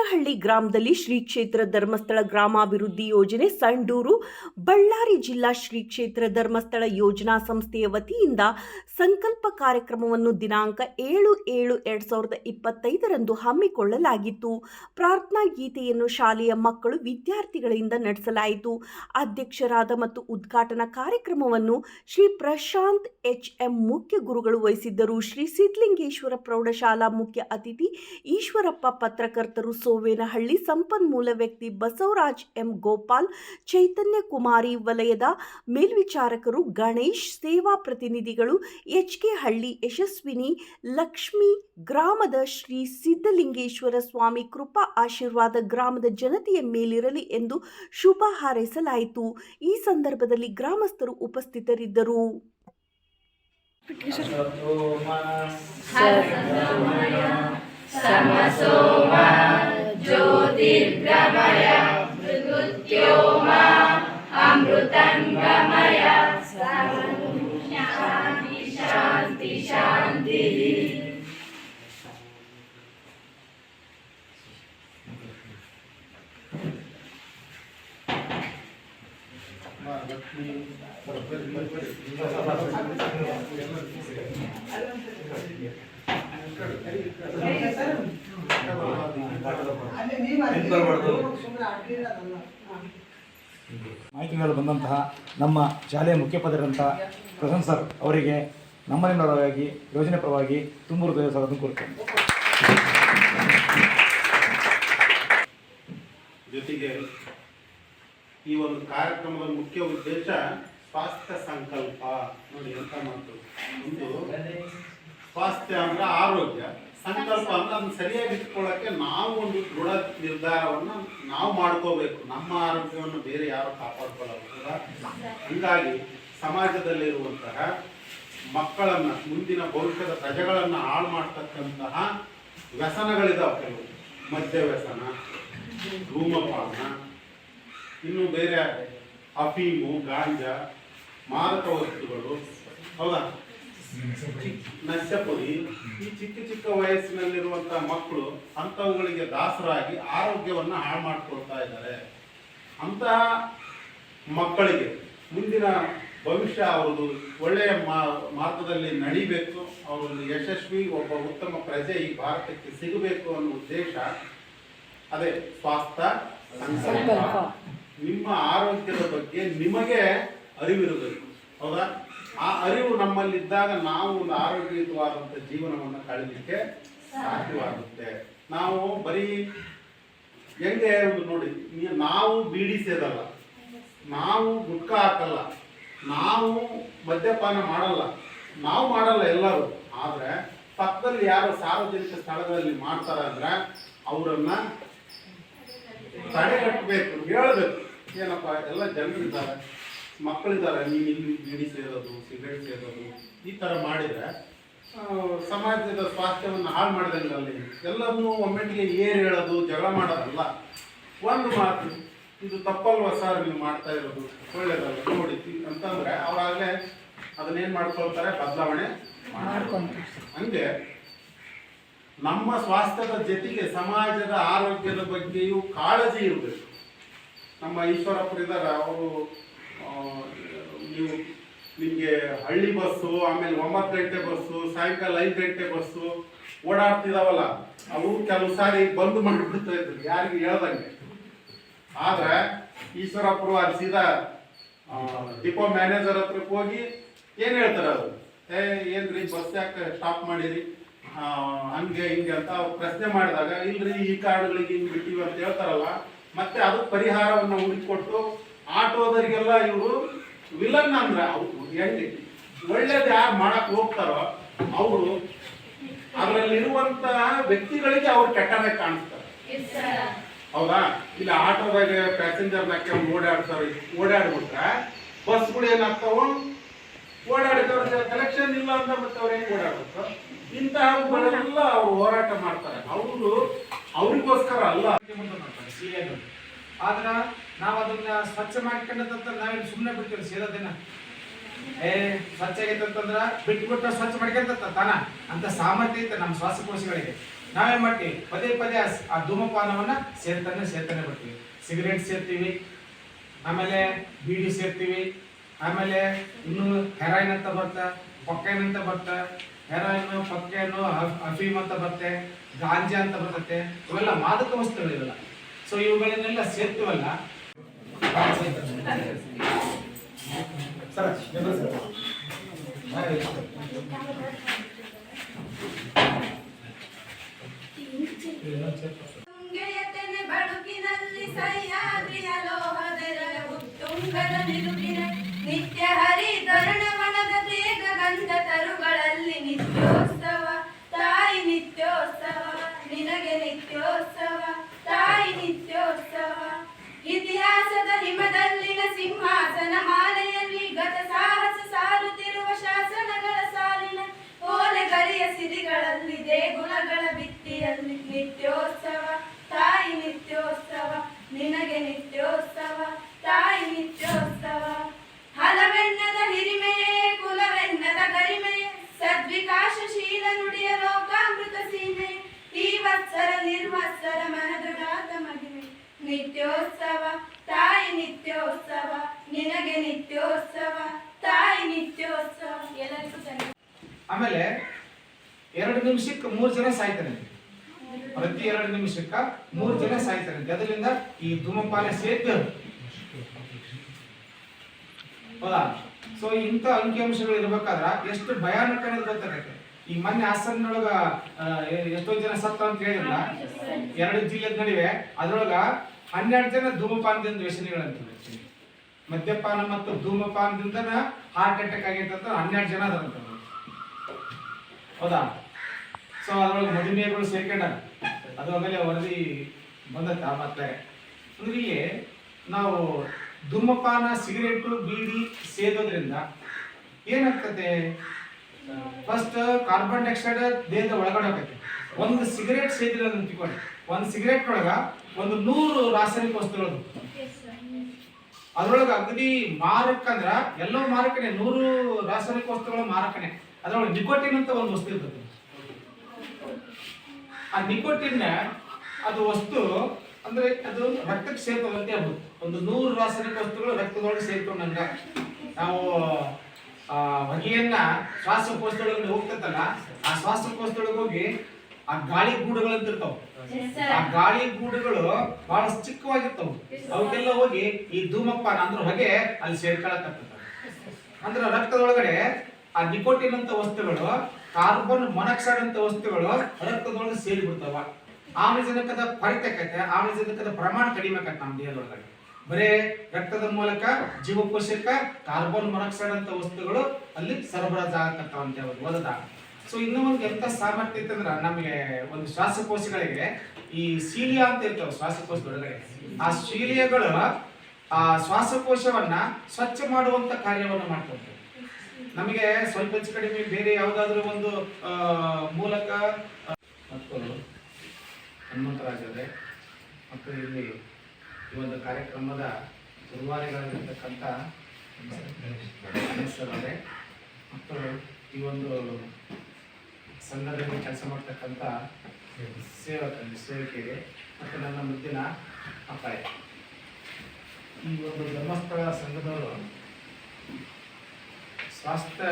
ಸೋವೇನಹಳ್ಳಿ ಗ್ರಾಮದಲ್ಲಿ ಶ್ರೀ ಕ್ಷೇತ್ರ ಧರ್ಮಸ್ಥಳ ಗ್ರಾಮಾಭಿವೃದ್ಧಿ ಯೋಜನೆ ಸಂಡೂರು, ಬಳ್ಳಾರಿ ಜಿಲ್ಲಾ ಶ್ರೀ ಕ್ಷೇತ್ರ ಧರ್ಮಸ್ಥಳ ಯೋಜನಾ ಸಂಸ್ಥೆಯ ವತಿಯಿಂದ ಸಂಕಲ್ಪ ಕಾರ್ಯಕ್ರಮವನ್ನು ದಿನಾಂಕ ಏಳು ಏಳು ಎರಡ್ ಸಾವಿರದ ಇಪ್ಪತ್ತೈದರಂದು ಹಮ್ಮಿಕೊಳ್ಳಲಾಗಿತ್ತು. ಪ್ರಾರ್ಥನಾ ಗೀತೆಯನ್ನು ಶಾಲೆಯ ಮಕ್ಕಳು ವಿದ್ಯಾರ್ಥಿಗಳಿಂದ ನಡೆಸಲಾಯಿತು. ಅಧ್ಯಕ್ಷರಾದ ಮತ್ತು ಉದ್ಘಾಟನಾ ಕಾರ್ಯಕ್ರಮವನ್ನು ಶ್ರೀ ಪ್ರಶಾಂತ್ ಎಚ್ ಎಂ ಮುಖ್ಯ ಗುರುಗಳು ವಹಿಸಿದ್ದರು. ಶ್ರೀ ಸಿದ್ಲಿಂಗೇಶ್ವರ ಪ್ರೌಢಶಾಲಾ ಮುಖ್ಯ ಅತಿಥಿ ಈಶ್ವರಪ್ಪ ಪತ್ರಕರ್ತರು ಸೋವೇನಹಳ್ಳಿ ಸಂಪನ್ಮೂಲ ವ್ಯಕ್ತಿ ಬಸವರಾಜ್ ಎಂ ಗೋಪಾಲ್, ಚೈತನ್ಯ ಕುಮಾರಿ ವಲಯದ ಮೇಲ್ವಿಚಾರಕರು ಗಣೇಶ್, ಸೇವಾ ಪ್ರತಿನಿಧಿಗಳು ಎಚ್ ಕೆ ಹಳ್ಳಿ, ಯಶಸ್ವಿನಿ, ಲಕ್ಷ್ಮಿ, ಗ್ರಾಮದ ಶ್ರೀ ಸಿದ್ಧಲಿಂಗೇಶ್ವರ ಸ್ವಾಮಿ ಕೃಪಾ ಆಶೀರ್ವಾದ ಗ್ರಾಮದ ಜನತೆಯ ಮೇಲಿರಲಿ ಎಂದು ಶುಭ ಹಾರೈಸಲಾಯಿತು. ಈ ಸಂದರ್ಭದಲ್ಲಿ ಗ್ರಾಮಸ್ಥರು ಉಪಸ್ಥಿತರಿದ್ದರು. Nidramaya, Jagutyo Ma, Amrutangamaya, Shanti, Shanti, Shanti. Thank you. ಮಾಹಿತಿ ಬಂದಂತಹ ನಮ್ಮ ಶಾಲೆಯ ಮುಖ್ಯೋಪಾಧ್ಯಾಯರಂಥ ಪ್ರಸನ್ ಸರ್ ಅವರಿಗೆ ನಮ್ಮನೆಯ ಪರವಾಗಿ ಯೋಜನೆ ಪರವಾಗಿ ತುಂಬೂರು ದೇವಸ್ಥಾನ ಕೋರುತ್ತೇನೆ. ಜೊತೆಗೆ ಈ ಒಂದು ಕಾರ್ಯಕ್ರಮದ ಮುಖ್ಯ ಉದ್ದೇಶ ಸ್ವಾಸ್ಥ್ಯ ಸಂಕಲ್ಪ. ನೋಡಿ ಎಂತ ಮಾತು ಒಂದು ಸ್ವಾಸ್ಥ್ಯ ಅಂದ್ರೆ ಆರೋಗ್ಯ. ಸಂಕಲ್ಪ ಅಂದ್ರೆ ಅದನ್ನ ಸರಿಯಾಗಿ ಇಟ್ಕೊಳ್ಳಕ್ಕೆ ನಾವು ಒಂದು ದೃಢ ನಿರ್ಧಾರವನ್ನು ನಾವು ಮಾಡ್ಕೋಬೇಕು. ನಮ್ಮ ಆರೋಗ್ಯವನ್ನು ಬೇರೆ ಯಾರು ಕಾಪಾಡ್ಕೊಳ್ಳಬಹುದ ಹೀಗಾಗಿ ಸಮಾಜದಲ್ಲಿರುವಂತಹ ಮಕ್ಕಳನ್ನ, ಮುಂದಿನ ಭವಿಷ್ಯದ ಪ್ರಜೆಗಳನ್ನ ಹಾಳು ಮಾಡ್ತಕ್ಕಂತಹ ವ್ಯಸನಗಳಿದಾವೆ ಕೆಲವು. ಮದ್ಯ ವ್ಯಸನ ಧೂಮಪಾನ, ಇನ್ನು ಬೇರೆ ಅಫೀಮು, ಗಾಂಜಾ ಮಾರಕ ವಸ್ತುಗಳು. ಹೌದಾ? ನಶಪುರಿ ಈ ಚಿಕ್ಕ ಚಿಕ್ಕ ವಯಸ್ಸಿನಲ್ಲಿರುವಂತಹ ಮಕ್ಕಳು ಅಂಥವುಗಳಿಗೆ ದಾಸರಾಗಿ ಆರೋಗ್ಯವನ್ನ ಹಾಳು ಮಾಡ್ಕೊಳ್ತಾ ಇದ್ದಾರೆ. ಅಂತಹ ಮಕ್ಕಳಿಗೆ ಮುಂದಿನ ಭವಿಷ್ಯ ಅವರು ಒಳ್ಳೆಯ ಮಾರ್ಗದಲ್ಲಿ ನಡಿಬೇಕು. ಅವರೊಂದು ಯಶಸ್ವಿ ಒಬ್ಬ ಉತ್ತಮ ಪ್ರಜೆ ಈ ಭಾರತಕ್ಕೆ ಸಿಗಬೇಕು ಅನ್ನೋ ಉದ್ದೇಶ. ಅದೇ ಸ್ವಾಸ್ಥ್ಯ ಸಂಕಲ್ಪ. ನಿಮ್ಮ ಆರೋಗ್ಯದ ಬಗ್ಗೆ ನಿಮಗೆ ಅರಿವಿರಬೇಕು. ಹೌದಾ? ಆ ಅರಿವು ನಮ್ಮಲ್ಲಿದ್ದಾಗ ನಾವು ಒಂದು ಆರೋಗ್ಯಯುತವಾದಂಥ ಜೀವನವನ್ನು ಕಳೀಲಿಕ್ಕೆ ಸಾಧ್ಯವಾಗುತ್ತೆ. ನಾವು ಬರೀ ಹೆಂಗೆ ಒಂದು ನೋಡಿ ನಾವು ಬೀಡಿ ಸೇದಲ್ಲ, ನಾವು ಗುಟ್ಕ ಹಾಕಲ್ಲ, ನಾವು ಮದ್ಯಪಾನ ಮಾಡಲ್ಲ, ನಾವು ಮಾಡಲ್ಲ ಎಲ್ಲರೂ. ಆದ್ರೆ ಪಕ್ಕದಲ್ಲಿ ಯಾರು ಸಾರ್ವಜನಿಕ ಸ್ಥಳಗಳಲ್ಲಿ ಮಾಡ್ತಾರ ಅಂದ್ರೆ ಅವರನ್ನ ತಡೆಗಟ್ಟಬೇಕು, ಹೇಳಬೇಕು. ಏನಪ್ಪ, ಎಲ್ಲ ಜನರಿದ್ದಾರೆ ಮಕ್ಕಳಿದ್ದಾರೆ ನೀನು ಇಲ್ಲಿ ಬೀಡಿ ಸೇರೋದು, ಸಿಗರೇಟ್ ಸೇರೋದು, ಈ ಥರ ಮಾಡಿದ್ರೆ ಸಮಾಜದ ಸ್ವಾಸ್ಥ್ಯವನ್ನು ಹಾಳು ಮಾಡಿದಂಗೆ ಅಲ್ಲಿ. ಎಲ್ಲರನ್ನೂ ಒಮ್ಮೆಟ್ಟಿಗೆ ಏರ್ ಹೇಳೋದು, ಜಗಳ ಮಾಡೋದಲ್ಲ. ಒಂದು ಮಾತು, ಇದು ತಪ್ಪಲ್ವಾ ಸರ್, ನೀವು ಮಾಡ್ತಾ ಇರೋದು? ಒಳ್ಳೇದಲ್ಲ, ನೋಡಿ, ಅಂತಂದ್ರೆ ಅವರಾಗಲೇ ಅದನ್ನೇನು ಮಾಡ್ಕೊಳ್ತಾರೆ? ಬದಲಾವಣೆ ಹಂಗೆ ನಮ್ಮ ಸ್ವಾಸ್ಥ್ಯದ ಜೊತೆಗೆ ಸಮಾಜದ ಆರೋಗ್ಯದ ಬಗ್ಗೆಯೂ ಕಾಳಜಿ ಇರಬೇಕು. ನಮ್ಮ ಈಶ್ವರಪ್ಪರಿದ್ದಾರೆ, ಅವರು ನೀವು ನಿಮಗೆ ಹಳ್ಳಿ ಬಸ್ಸು, ಆಮೇಲೆ ಒಂಬತ್ತು ಗಂಟೆ ಬಸ್ಸು, ಸಾಯಂಕಾಲ ಐದು ಗಂಟೆ ಬಸ್ಸು ಓಡಾಡ್ತಿದಾವಲ್ಲ, ಅವು ಕೆಲವು ಸಾರಿ ಬಂದ್ ಮಾಡಿಬಿಡ್ತಾ ಇದ್ರು, ಯಾರಿಗೆ ಹೇಳ್ದಂಗೆ. ಆದ್ರೆ ಈಶ್ವರಪ್ಪರು ಅಲ್ಲಿ ಸೀದಾ ಡಿಪೋ ಮ್ಯಾನೇಜರ್ ಹತ್ರ ಹೋಗಿ ಏನು ಹೇಳ್ತಾರೆ ಅವರು? ಏ, ಏನ್ರಿ ಬಸ್ ಯಾಕೆ ಸ್ಟಾಪ್ ಮಾಡಿರಿ? ಹಂಗೆ ಹಿಂಗೆ ಅಂತ ಅವ್ರು ಪ್ರಶ್ನೆ ಮಾಡಿದಾಗ, ಇಲ್ರಿ ಈ ಕಾರ್ಡ್ಗಳಿಗೆ ಹಿಂಗೆ ಬಿಟ್ಟಿವಿ ಅಂತ ಹೇಳ್ತಾರಲ್ಲ, ಮತ್ತೆ ಅದಕ್ಕೆ ಪರಿಹಾರವನ್ನು ಹುಡುಕಿಕೊಟ್ಟು ಆಟೋದರಿಗೆಲ್ಲ ಇವರು ವಿಲನ್ ಅಂದ್ರೆ ಅವ್ರು ಹೆಂಗೆ? ಒಳ್ಳೇದು ಯಾರು ಮಾಡಕ್ ಹೋಗ್ತಾರೋ ಅವರು ಅದರಲ್ಲಿರುವಂತಹ ವ್ಯಕ್ತಿಗಳಿಗೆ ಅವ್ರು ಕೆಟ್ಟನೇ ಕಾಣಿಸ್ತಾರೆ. ಹೌದಾ? ಇಲ್ಲ ಆಟೋದಾಗ ಪ್ಯಾಸೆಂಜರ್ ನಾಕೆ ಓಡಾಡ್ತಾರೆ ಓಡಾಡ್ಬಿಟ್ರೆ ಬಸ್ಗಳು ಏನಾಗ್ತಾವ? ಓಡಾಡಿದವ್ರಿಗೆ ಕಲೆಕ್ಷನ್ ಇಲ್ಲ ಅಂತ ಮತ್ತೆ ಅವ್ರು ಹೆಂಗ್ ಓಡಾಡ್ಬೇಕು ಇಂತಹವುಗಳೆಲ್ಲ ಅವ್ರು ಹೋರಾಟ ಮಾಡ್ತಾರೆ. ಅವರು ಅವ್ರಿಗೋಸ್ಕರ ಅಲ್ಲ. ಆದ್ರ ನಾವು ಅದನ್ನ ಸ್ವಚ್ಛ ಮಾಡ್ಕೊಂಡಂತ ನಾವೇನು ಸುಮ್ಮನೆ ಬಿಡ್ತೀವಿ ಸೇರೋ ದಿನ. ಏ, ಸ್ವಚ್ಛ ಆಗೈತೆ ಅಂತಂದ್ರ ಬಿಟ್ಬಿಟ್ಟು ಸ್ವಚ್ಛ ಮಾಡ್ಕೊಂತ ತಾನ? ಅಂತ ಸಾಮರ್ಥ್ಯ ಇತ್ತು ನಮ್ಮ ಶ್ವಾಸಕೋಶಗಳಿಗೆ. ನಾವೇನ್ ಮಾಡ್ತೀವಿ. ಪದೇ ಪದೇ ಆ ಧೂಮಪಾನವನ್ನ ಸೇರ್ತಾನೆ ಸೇರ್ತಾನೆ ಬರ್ತೀವಿ ಸಿಗರೇಟ್ ಸೇರ್ತೀವಿ. ಆಮೇಲೆ ಬೀಡಿ ಸೇರ್ತೀವಿ. ಆಮೇಲೆ ಇನ್ನು ಹೆರಾಯಿನ್ ಅಂತ ಬರ್ತಾ ಪೊಕ್ಕೈನ್ ಅಂತ ಬರ್ತಾ ಹೆರಾಯಿನ್ ಪೊಕ್ಕೈನ್ ಅಫೀಮ್ ಅಂತ ಬರುತ್ತೆ, ಗಾಂಜಾ ಅಂತ ಬರ್ತತೆ. ಇವೆಲ್ಲ ಮಾದಕ ವಸ್ತುಗಳು ಇವೆಲ್ಲ ಸೊ ಇವುಗಳನ್ನೆಲ್ಲ ಸೇರ್ತೀವಲ್ಲ ಸರ್ ಹರಿ ನಿತ್ಯ ಹರಿಧರಣವನದ ತೇಗ ಗಂಧ ತರುಗಳಲ್ಲಿ ನಿತ್ಯೋತ್ಸವ ನಿತ್ಯೋತ್ಸವ ತಾಯಿ ನಿತ್ಯೋತ್ಸವ. ಎಲ್ಲರಿಗೂ ಆಮೇಲೆ ಎರಡು ನಿಮಿಷಕ್ಕೆ ಮೂರು ಜನ ಸಾಯ್ತಾರೆ. ಪ್ರತಿ ಎರಡು ನಿಮಿಷಕ್ಕ ಮೂರು ಜನ ಸಾಯ್ತಾರೆ. ಅದರಿಂದ ಈ ಧೂಮಪಾನ ಸೇತು ಹೌದಾ? ಸೊ ಇಂಥ ಅಂಕಿಅಂಶಗಳು ಇರ್ಬೇಕಾದ್ರ ಎಷ್ಟು ಭಯಾನಕ ಅನ್ನೋದು ಗೊತ್ತಾಗತ್ತೆ ಈ ಮೊನ್ನೆ ಎ- ಎಷ್ಟೋ ಜನ ಸತ್ತ ಅಂತ ಹೇಳಿಲ್ಲ ಎರಡು ಜಿಲ್ಲೆ ನಡುವೆ ಅದ್ರೊಳಗ ಹನ್ನೆರಡು ಜನ ಧೂಮಪಾನದಿಂದ ವ್ಯಸನಿಗಳಂತ ಮದ್ಯಪಾನ ಮತ್ತು ಧೂಮಪಾನದಿಂದ ಹಾರ್ಟ್ ಅಟ್ಯಾಕ್ ಆಗೈತೆ ಅಂತ ಹನ್ನೆರಡು ಜನ ಅದಂತ ಹೌದಾ? ಸೊ ಅದ್ರೊಳಗೆ ಮಧುಮೇಹಗಳು ಸೇರ್ಕೊಂಡ ಅದು ಆಮೇಲೆ ವರದಿ ಬಂದತ್ತ ಮತ್ತೆ ಅಂದ್ರೆ ನಾವು ಧೂಮಪಾನ, ಸಿಗರೇಟು, ಬೀಡಿ ಸೇದೋದ್ರಿಂದ ಏನಾಗ್ತದೆ? ಫಸ್ಟ್ ಕಾರ್ಬನ್ ಡೈಆಕ್ಸೈಡ್ ದೇಹದ ಒಳಗಡೆ ಹೋಗತ್ತೆ. ಒಂದು ಸಿಗರೇಟ್ ಸೇದಿಲ್ಲ ಅಂತ ಒಂದು ಸಿಗರೇಟ್ ಒಳಗ ಒಂದು ನೂರು ರಾಸಾಯನಿಕ ವಸ್ತುಗಳು. ಅದ್ರೊಳಗೆ ಅಗ್ನಿ ಮಾರಕ ಅಂದ್ರ ಎಲ್ಲೋ ಮಾರಕನೆ, ನೂರು ರಾಸಾಯನಿಕ ವಸ್ತುಗಳು ಮಾರಕನೆ. ಅದ್ರೊಳಗೆ ನಿಕೋಟಿನ್ ಅಂತ ಒಂದು ವಸ್ತು ಇರ್ತದೆ. ಆ ನಿಕೋಟಿನ್ ಅದು ವಸ್ತು ಅಂದ್ರೆ ಅದು ರಕ್ತಕ್ಕೆ ಸೇರ್ತದಂತೆ ಹೇಳ್ಬೋದು ಒಂದು ನೂರು ರಾಸಾಯನಿಕ ವಸ್ತುಗಳು ರಕ್ತದೊಳಗೆ ಸೇರ್ಕೊಂಡಂಗ ನಾವು, ಆ, ಹೊಗೆಯನ್ನ ಶ್ವಾಸಕೋಶದೊಳಗೆ ಹೋಗ್ತದಲ್ಲ ಆ ಶ್ವಾಸಕೋಶದೊಳಗೆ ಹೋಗಿ ಆ ಗಾಳಿ ಗೂಡುಗಳು ಅಂತ ಇರ್ತಾವ ಆ ಗಾಳಿ ಗೂಡುಗಳು ಬಹಳ ಚಿಕ್ಕವಾಗಿರ್ತಾವ. ಅವಕ್ಕೆಲ್ಲ ಹೋಗಿ ಈ ಧೂಮಪಾನ ಅಂದ್ರೆ ಹೊಗೆ ಅಲ್ಲಿ ಸೇರ್ಕೊಳಕತ್ತದ. ಅಂದ್ರೆ ರಕ್ತದೊಳಗಡೆ ಆ ನಿಕೋಟಿನ್ ಅಂತ ವಸ್ತುಗಳು ಕಾರ್ಬನ್ ಮೊನಾಕ್ಸೈಡ್ ಅಂತ ವಸ್ತುಗಳು ರಕ್ತದೊಳಗೆ ಸೇರಿ ಬಿಡ್ತಾವ ಆಮ್ಲಜನಕದ ಕೊರತೆ ಆಕೈತೆ ಆಮ್ಲಜನಕದ ಪ್ರಮಾಣ ಕಡಿಮೆ ಆಕೈತೆ ನಮ್ಮ ದೇಹದೊಳಗಡೆ. ಬರೇ ರಕ್ತದ ಮೂಲಕ ಜೀವಕೋಶಕ್ಕೆ ಕಾರ್ಬನ್ ಮೊನಾಕ್ಸೈಡ್ ಅಂತ ವಸ್ತುಗಳು ಅಲ್ಲಿ ಸರಬರಾಜು ಆಗಕತ್ತಾವ ಅಂತ ಹೇಳೋದು ಓದದ? ಸೊ ಇನ್ನೂ ಒಂದು ಎಂತ ಸಾಮರ್ಥ್ಯ ಇತ್ತಂದ್ರ ನಮಗೆ ಒಂದು ಶ್ವಾಸಕೋಶಗಳಿಗೆ ಈ ಸೀಲಿಯಾ ಅಂತ ಇರ್ತಾವ ಶ್ವಾಸಕೋಶದೊಳಗಡೆ. ಆ ಶೀಲಿಯಗಳು ಆ ಶ್ವಾಸಕೋಶವನ್ನ ಸ್ವಚ್ಛ ಮಾಡುವಂತ ಕಾರ್ಯವನ್ನು ಮಾಡ್ಕೊಳ್ತವೆ ನಮಗೆ ಸ್ವಲ್ಪ ಹೆಚ್ಚು ಕಡಿಮೆ ಬೇರೆ ಯಾವುದಾದ್ರೂ ಒಂದು ಮೂಲಕ ಮಕ್ಕಳು ಹನುಮಂತರಾಜರೇ ಮತ್ತು ಇಲ್ಲಿ ಈ ಒಂದು ಕಾರ್ಯಕ್ರಮದ ಗುರುವಾರಿಗಳಾಗಿರ್ತಕ್ಕಂಥ ಮಕ್ಕಳು ಅವರೇ ಮತ್ತು ಈ ಒಂದು ಸಂಘದಲ್ಲಿ ಕೆಲಸ ಮಾಡ್ತಕ್ಕಂಥ ಸೇವಕ ಸೇವಕಿಗೆ ಮತ್ತು ನನ್ನ ಮುದ್ದಿನ ಅಪ್ಪಾಯ. ಈ ಒಂದು ಧರ್ಮಸ್ಥಳ ಸಂಘದವರು ಸ್ವಾಸ್ಥ್ಯ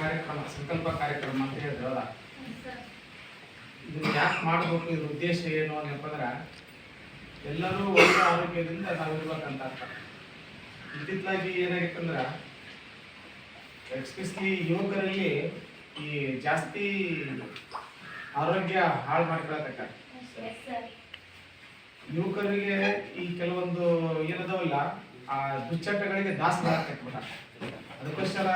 ಕಾರ್ಯಕ್ರಮ, ಸಂಕಲ್ಪ ಕಾರ್ಯಕ್ರಮ ಅಂತ ಹೇಳಿದ್ರಲ್ಲ, ಇದನ್ನ ಯಾಕೆ ಮಾಡಬೇಕು, ಇದ್ರ ಉದ್ದೇಶ ಏನು ಅಂದ್ರೆ ಎಲ್ಲರೂ ಒಳ್ಳೆ ಆರೋಗ್ಯದಿಂದ ನಾವು ಇರ್ಬೇಕಂತ ಅರ್ಥ. ಇತ್ತಿತ್ತಲಾಗಿ ಏನಾಗಿತ್ತಂದ್ರೆ ಎಕ್ಸ್ಪೆಷಲಿ ಯುವಕರಲ್ಲಿ ಈ ಜಾಸ್ತಿ ಆರೋಗ್ಯ ಹಾಳು ಮಾಡ್ಕೊಳತಕ್ಕ ಯುವಕರಿಗೆ ಈ ಕೆಲವೊಂದು ಏನದವಲ್ಲ ಆ ದುಶ್ಚಟಗಳಿಗೆ ದಾಸರಾಗ್ತಕ್ಕ ಅದಕ್ಕೋಸ್ಕರ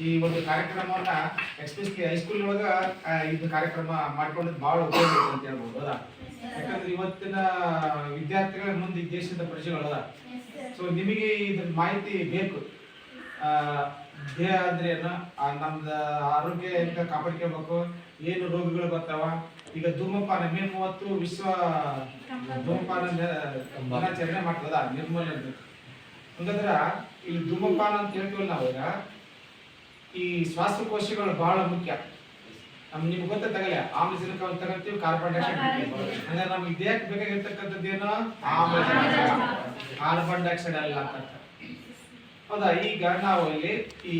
ಈ ಒಂದು ಕಾರ್ಯಕ್ರಮವನ್ನ ಎಸ್ಪೆಷಲಿ ಹೈಸ್ಕೂಲ್ ಒಳಗ ಇದು ಕಾರ್ಯಕ್ರಮ ಮಾಡ್ಕೊಂಡದ್ದು ಬಹಳ ಉಪಯೋಗ ಅಂತ ಹೇಳ್ಬೋದು ಹೌದಾ ಯಾಕಂದ್ರೆ ಇವತ್ತಿನ ವಿದ್ಯಾರ್ಥಿಗಳ ಮುಂದೆ ದೇಶದ ಪ್ರಜೆಗಳು ಅದ. ಸೊ ನಿಮಗೆ ಇದ್ರ ಮಾಹಿತಿ ಬೇಕು. ಆ, ದೇಹ ಅಂದ್ರೆ ಏನು? ನಮ್ದು ಆರೋಗ್ಯ ಹೆಂಗ ಕಾಪಾಡ್ಕೋಬೇಕು? ಏನು ರೋಗಗಳು ಬರ್ತಾವ? ಈಗ ಧೂಮಪಾನ ಮೇ ಮೂವತ್ತು ವಿಶ್ವ ಧೂಮಪಾನ ದಿನಾಚರಣೆ ಮಾಡ್ತದ ನಿರ್ಮೂಲನೆ ಅಂತ. ಹಂಗಂದ್ರ ಈ ಧೂಮಪಾನ ಅಂತ ಹೇಳ್ತೀವಲ್ಲ ನಾವು ಈಗ ಈ ಶ್ವಾಸಕೋಶಗಳು ಬಹಳ ಮುಖ್ಯ. ನಮ್ ನಿಮ್ಗೆ ಗೊತ್ತಾಗಲ್ಲ ಆಮ್ಲಜನಕ ಅಂತ ತಗೊಂತೀವಿ ಕಾರ್ಬನ್ ಡೈಆಕ್ಸೈಡ್. ಅಂದ್ರೆ ನಮ್ಗೆ ದೇಹಕ್ಕೆ ಬೇಕಾಗಿರ್ತಕ್ಕಂಥದ್ದು ಏನು? ಆಮ್ಲಜನಕ. ಕಾರ್ಬನ್ ಡೈಆಕ್ಸೈಡ್ ಅಲ್ಲ ಅಂತ ಹೌದಾ ಈಗ ನಾವು ಇಲ್ಲಿ ಈ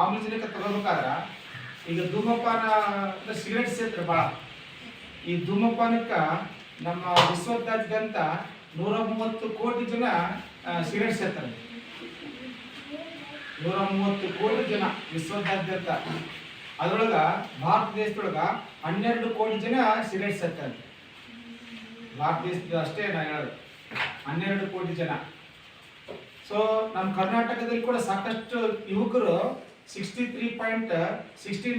ಆಮ್ಲಜನಕ ತಗೋಬೇಕಾದ್ರ ಈಗ ಧೂಮಪಾನ ಅಂದ್ರೆ ಸಿಗರೆಟ್ ಸೇತ್ರ ಭಾಳ ಈ ಧೂಮಪಾನಕ್ಕ ನಮ್ಮ ವಿಶ್ವದಾದ್ಯಂತ ನೂರ ಮೂವತ್ತು ಕೋಟಿ ಜನ ಸಿಗರೆಟ್ ಸೇರ್ತಾರೆ. ನೂರ ಮೂವತ್ತು ಕೋಟಿ ಜನ ವಿಶ್ವದಾದ್ಯಂತ. ಅದ್ರೊಳಗ ಭಾರತ ದೇಶದೊಳಗ ಹನ್ನೆರಡು ಕೋಟಿ ಜನ ಸಿಗರೆಟ್ ಸೇರ್ತಾರೆ. ಭಾರತ ದೇಶದ ಅಷ್ಟೇ ನಾ ಹೇಳೋದು. ಹನ್ನೆರಡು ಕೋಟಿ ಜನ. ಸೊ ನಮ್ಮ ಕರ್ನಾಟಕದಲ್ಲಿ ಕೂಡ ಸಾಕಷ್ಟು ಯುವಕರು ಸಿಕ್ಸ್ಟಿ ತ್ರೀ ಪಾಯಿಂಟ್ ಸಿಕ್ಸ್ಟಿ